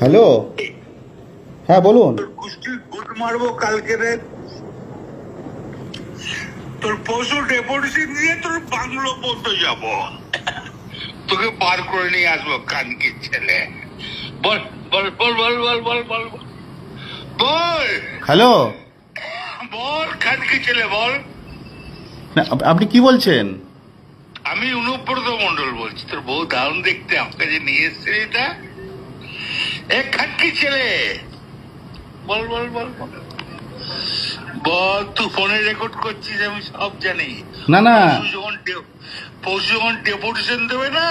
Hello? হ্যাঁ বলুন। মারবো কালকে রে। তোর পশু ডেপুটেশন দিয়ে তোর বাংলো পর্যন্ত যাব। তোকে বার করে নিয়ে আসব কানকির ছেলে। বল বল বল বল বল বল বল বল। বল। হ্যালো? বল কানকি ছেলে বল। আপনি কি বলছেন? আমি অনুব্রত মন্ডল বলছি। তোর বউ দারুণ দেখতে আমাকে যে নিয়ে এসছে এটা। এ খাটকি ছেলে। বল বল বল বল। বল তুই ফোনে রেকর্ড করছিস আমি সব জানি। না না। যখন পরশু যখন ডেপুটেশন দেবে না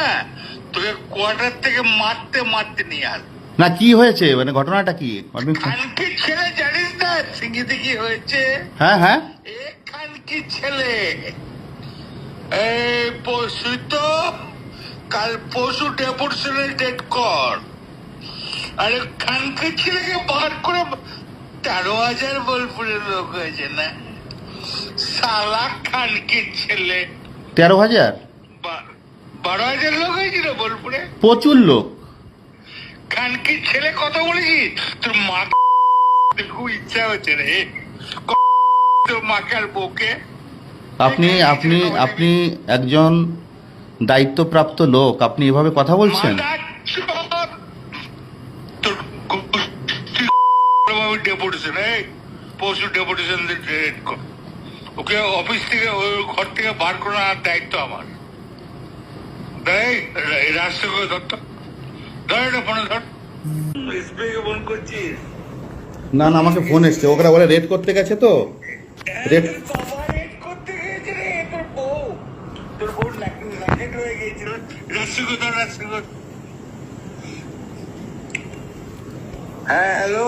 তোকে কোয়ার্টার থেকে মারতে মারতে নিয়ে আস। না কি হয়েছে? মানে ঘটনাটা কি? খানকি ছেলে জানিস না? সিঙ্গিতে কি হয়েছে? হ্যাঁ হ্যাঁ। এখান কি ছেলে। এই পরশু তো কাল পরশু ডেপুটেশনের ডেট কর। আরে খানকে ছেলেকে বার করে তেরো হাজার বোলপুরের লোক হয়েছে না? সালা খানকে ছেলে। তেরো হাজার? বারো হাজার লোক হয়েছিল বোলপুরে। প্রচুর লোক। খানকি ছেলে কত বলেছিস তোর মা খুব ইচ্ছা হচ্ছে রে। তোর মাকে আর বউকে। আপনি আপনি আপনি একজন দায়িত্বপ্রাপ্ত লোক। আপনি এভাবে কথা বলছেন মাদার তোর ডেপুটেশন এই পশু ডেপুটেশন ওকে অফিস থেকে ওই ঘর থেকে বার করার দায়িত্ব আমার। দেয় রাষ্ট্রকে ধরতো ধর এটা ফোনে ধর। ফোন করছিস না না আমাকে ফোন এসছে। ওরা বলে রেড করতে গেছে তো। রেড হ্যাঁ হ্যালো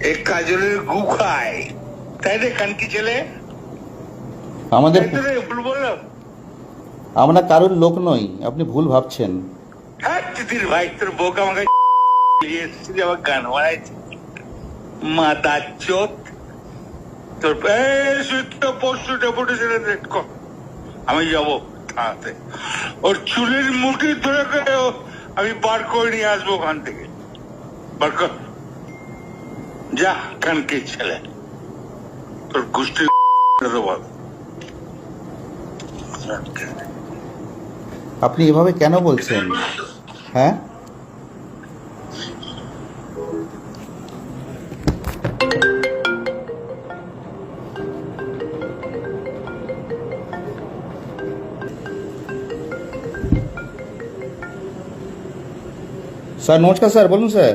এ কাজলের গু খায়। তাই রে খানকি ছেলে? আমাদের ভুল বললাম। আমরা কারোর লোক নই আপনি ভুল ভাবছেন। হ্যাঁ তিতির ভাই তোর বউকে আমাকে এসেছিলি আমার গান বানাইছে। মাতা চোত। তোর রেট কর। আমি যাব থানাতে। ওর চুলের মুঠি ধরে আমি বার করে নিয়ে আসব ওখান থেকে। বার কর। যা কানকে ছেলে তোর গোষ্ঠী বল আপনি এভাবে কেন বলছেন হ্যাঁ স্যার নমস্কার স্যার বলুন স্যার